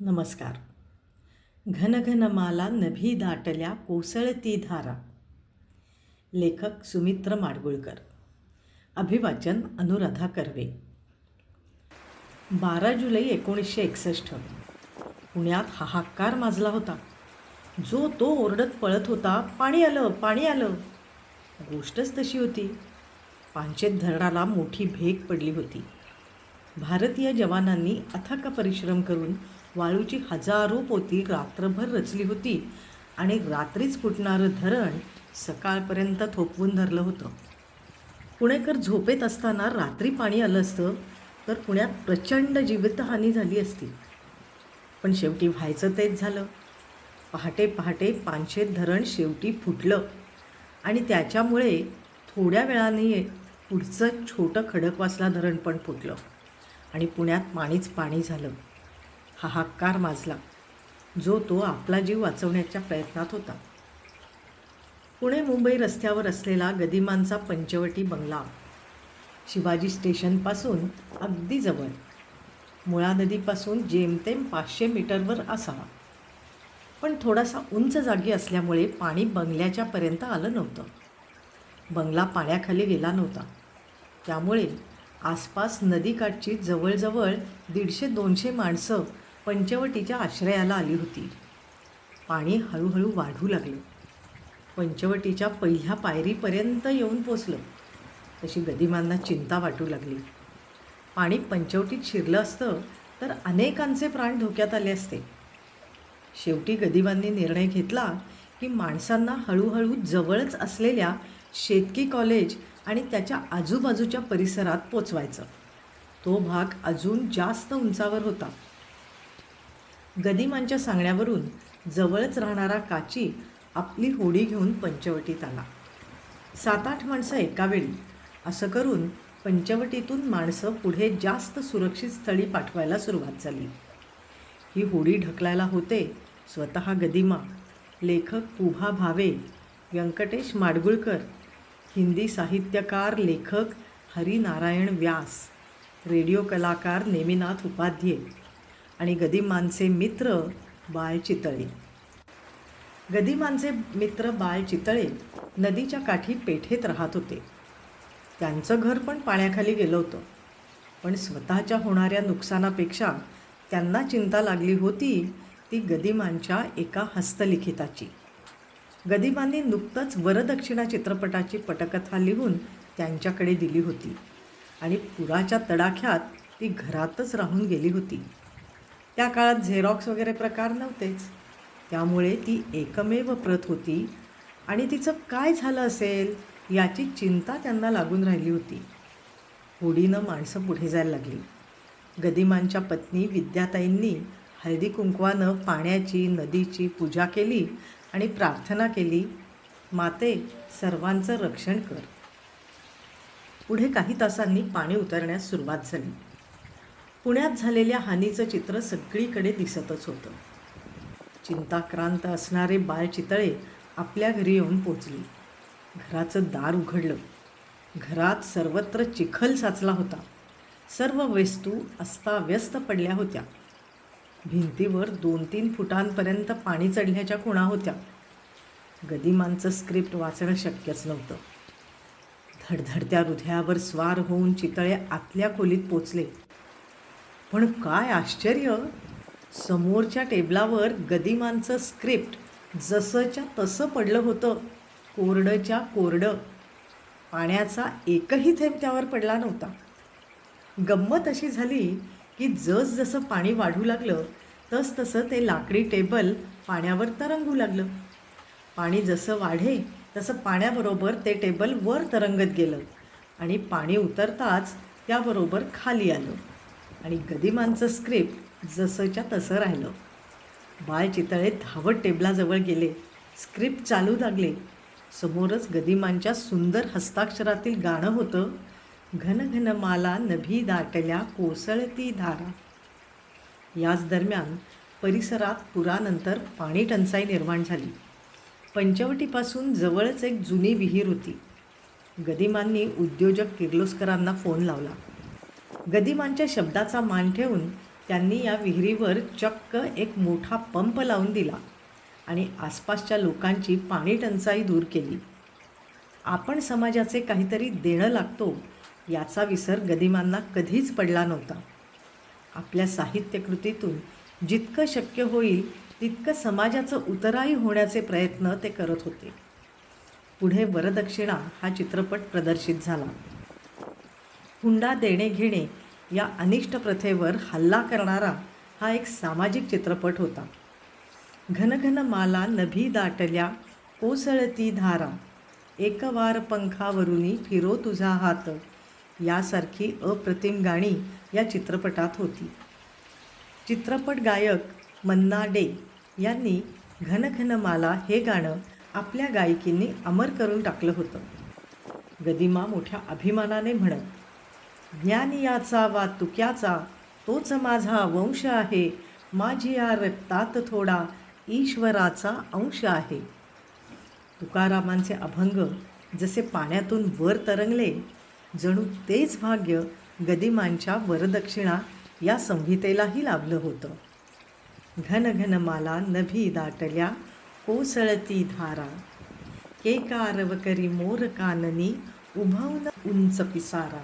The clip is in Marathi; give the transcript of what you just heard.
नमस्कार. घन घन माला नभी दाटल्या कोसळती धारा. लेखक सुमित्र माडगुळकर. अभिवाचन अनुराधा कर्वे. बारा जुलै एकोणीसशे एकसष्ट. पुण्यात हाहाकार माजला होता. जो तो ओरडत पळत होता पाणी आलं पाणी आलं. गोष्टच तशी होती. पांचेत धरणाला मोठी भेग पडली होती. भारतीय जवानांनी अथक परिश्रम करून वाळूची हजारो पोती रात्रभर रचली होती आणि रात्रीच फुटणारं धरण सकाळपर्यंत थोपवून धरलं होतं. पुणेकर झोपेत असताना रात्री पाणी आलं असतं तर पुण्यात प्रचंड जीवितहानी झाली असती. पण शेवटी व्हायचं तेच झालं. पहाटे पहाटे पानशेत धरण शेवटी फुटलं आणि त्याच्यामुळे थोड्या वेळाने पुढचं छोटं खडकवासला धरण पण फुटलं आणि पुण्यात पाणीच पाणी झालं. हाहाकार माजला. जो तो आपला जीव वाचवण्याच्या प्रयत्नात होता. पुणे मुंबई रस्त्यावर असलेला गदिमांचा पंचवटी बंगला. शिवाजी स्टेशनपासून अगदी जवळ. मुळा नदीपासून जेमतेम पाचशे मीटरवर असावा. पण थोडासा उंच जागी असल्यामुळे पाणी बंगल्याच्या पर्यंत आलं नव्हतं. बंगला पाण्याखाली गेला नव्हता. त्यामुळे आसपास नदीकाठची जवळजवळ दीडशे दोनशे माणसं पंचवटीच्या आश्रयाला आली होती. पाणी हळूहळू वाढू लागलं. पंचवटीच्या पहिल्या पायरीपर्यंत येऊन पोचलं. तशी गदिमांना चिंता वाटू लागली. पाणी पंचवटीत शिरलं असतं तर अनेकांचे प्राण धोक्यात आले असते. शेवटी गदिमांनी निर्णय घेतला की माणसांना हळूहळू जवळच असलेल्या शेतकी कॉलेज आणि त्याच्या आजूबाजूच्या परिसरात पोचवायचं. तो भाग अजून जास्त उंचावर होता. गदिमांच्या सांगण्यावरून जवळच राहणारा काची आपली होडी घेऊन पंचवटीत आला. सात आठ माणसं एकावेळी असं करून पंचवटीतून माणसं पुढे जास्त सुरक्षित स्थळी पाठवायला सुरुवात झाली. ही होडी ढकलायला होते स्वतः गदिमा लेखक पुभा भावे व्यंकटेश माडगुळकर हिंदी साहित्यकार लेखक हरिनारायण व्यास रेडिओ कलाकार नेमिनाथ उपाध्ये आणि गदिमांचे मित्र बाळ चितळे. गदिमांचे मित्र बाळ चितळे नदीच्या काठी पेठेत राहत होते. त्यांचं घर पण पाण्याखाली गेलं होतं. पण स्वतःच्या होणाऱ्या नुकसानापेक्षा त्यांना चिंता लागली होती ती गदिमांच्या एका हस्तलिखिताची. गदिमांनी नुकतंच वरदक्षिणा चित्रपटाची पटकथा लिहून त्यांच्याकडे दिली होती आणि पुराच्या तडाख्यात ती घरातच राहून गेली होती. त्या काळात झेरॉक्स वगैरे प्रकार नव्हतेच. त्यामुळे ती एकमेव प्रत होती आणि तिचं काय झालं असेल याची चिंता त्यांना लागून राहिली होती. होडीनं माणसं पुढे जायला लागली. गदिमांच्या पत्नी विद्याताईंनी हळदी कुंकवानं पाण्याची नदीची पूजा केली आणि प्रार्थना केली माते सर्वांचं रक्षण कर. पुढे काही तासांनी पाणी उतरण्यास सुरुवात झाली. पुण्यात झालेल्या हानीचं चित्र सगळीकडे दिसतच होतं. चिंताक्रांत असणारे बाळ चितळे आपल्या घरी येऊन पोचली. घराचं दार उघडलं. घरात सर्वत्र चिखल साचला होता. सर्व वस्तू अस्ताव्यस्त पडल्या होत्या. भिंतीवर दोन तीन फुटांपर्यंत पाणी चढल्याच्या खुणा होत्या. गदिमांचं स्क्रिप्ट वाचणं शक्यच नव्हतं. धडधडत्या हृदयावर स्वार होऊन चितळे आतल्या खोलीत पोचले. पण काय आश्चर्य! समोरच्या टेबलावर गदिमांचं स्क्रिप्ट जसंच्या तसं पडलं होतं कोरडच्या कोरडं. पाण्याचा एकही थेंब त्यावर पडला नव्हता. गंमत अशी झाली की जसजसं पाणी वाढू लागलं तसतसं ते लाकडी टेबल पाण्यावर तरंगू लागलं. पाणी जसं वाढे तसं पाण्याबरोबर ते टेबल वर तरंगत गेलं आणि पाणी उतरताच त्याबरोबर खाली आलं. आणि गदिमांचं स्क्रिप्ट जसंच्या तसं राहिलं. बाळ चितळे धावत टेबलाजवळ गेले. स्क्रिप्ट चालू लागले. समोरच गदिमांच्या सुंदर हस्ताक्षरातील गाणं होतं. घन घन माला नभी दाटल्या कोसळती धारा. याच दरम्यान परिसरात पुरानंतर पाणी टंचाई निर्माण झाली. पंचवटीपासून जवळच एक जुनी विहीर होती. गदिमांनी उद्योजक किर्लोस्करांना फोन लावला. गदिमांच्या शब्दाचा मान ठेवून त्यांनी या विहिरीवर चक्क एक मोठा पंप लावून दिला आणि आसपासच्या लोकांची पाणी टंचाई दूर केली. आपण समाजाचे काहीतरी देणं लागतो याचा विसर गदिमांना कधीच पडला नव्हता. आपल्या साहित्यकृतीतून जितकं शक्य होईल तितकं समाजाचं उतराई होण्याचे प्रयत्न ते करत होते. पुढे वरदक्षिणा हा चित्रपट प्रदर्शित झाला. हुंडा देणे घेणे या अनिष्ट प्रथेवर हल्ला करणारा हा एक सामाजिक चित्रपट होता. घनघन माला नभी दाटल्या कोसळती धारा. एकवार पंखावरुनी फिरो तुझा हात. यासारखी अप्रतिम गाणी या चित्रपटात होती. चित्रपट गायक मन्ना डे यांनी घनघनमाला माला हे गाणं आपल्या गायकींनी अमर करून टाकलं होतं. गदिमा मोठ्या अभिमानाने म्हणत ज्ञानियाचा वा तुक्याचा तोच माझा वंश आहे. माझी या रक्तात थोडा ईश्वराचा अंश आहे. तुकारामांचे अभंग जसे पाण्यातून वर तरंगले जणू तेच भाग्य गदिमांच्या वरदक्षिणा या संहितेलाही लाभलं होतं. घन घन माला नभी दाटल्या कोसळती धारा. केकारवकरी मोर काननी उभवून उंच पिसारा.